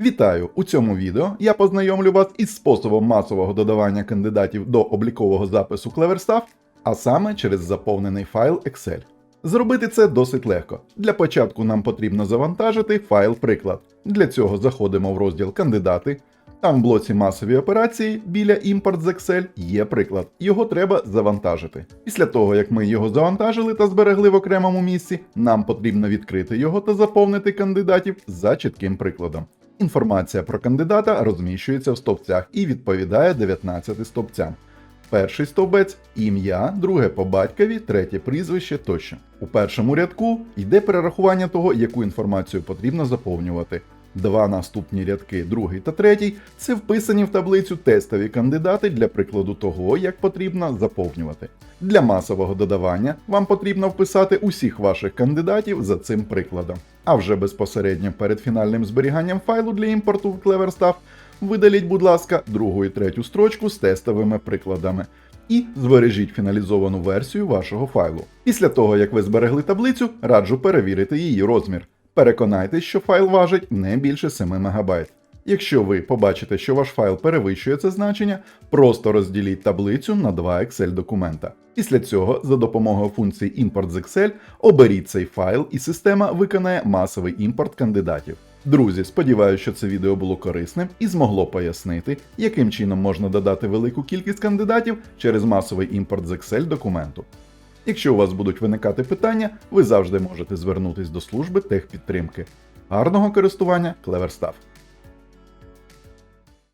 Вітаю! У цьому відео я познайомлю вас із способом масового додавання кандидатів до облікового запису CleverStaff, а саме через заповнений файл Excel. Зробити це досить легко. Для початку нам потрібно завантажити файл приклад. Для цього заходимо в розділ Кандидати. Там в блоці масові операції біля імпорт з Excel є приклад. Його треба завантажити. Після того, як ми його завантажили та зберегли в окремому місці, нам потрібно відкрити його та заповнити кандидатів за чітким прикладом. Інформація про кандидата розміщується в стовпцях і відповідає 19 стовпцям. Перший стовбець ім'я, друге по батькові, третє прізвище тощо. У першому рядку йде перерахування того, яку інформацію потрібно заповнювати. Два наступні рядки, другий та третій, це вписані в таблицю тестові кандидати для прикладу того, як потрібно заповнювати. Для масового додавання вам потрібно вписати усіх ваших кандидатів за цим прикладом. А вже безпосередньо перед фінальним зберіганням файлу для імпорту в CleverStaff видаліть, будь ласка, другу і третю строчку з тестовими прикладами. І збережіть фіналізовану версію вашого файлу. Після того, як ви зберегли таблицю, раджу перевірити її розмір. Переконайтесь, що файл важить не більше 7 МБ. Якщо ви побачите, що ваш файл перевищує це значення, просто розділіть таблицю на два Excel документа. Після цього, за допомогою функції Import з Excel, оберіть цей файл, і система виконає масовий імпорт кандидатів. Друзі, сподіваюся, що це відео було корисним і змогло пояснити, яким чином можна додати велику кількість кандидатів через масовий імпорт з Excel документу. Якщо у вас будуть виникати питання, ви завжди можете звернутись до служби техпідтримки. Гарного користування, CleverStaff!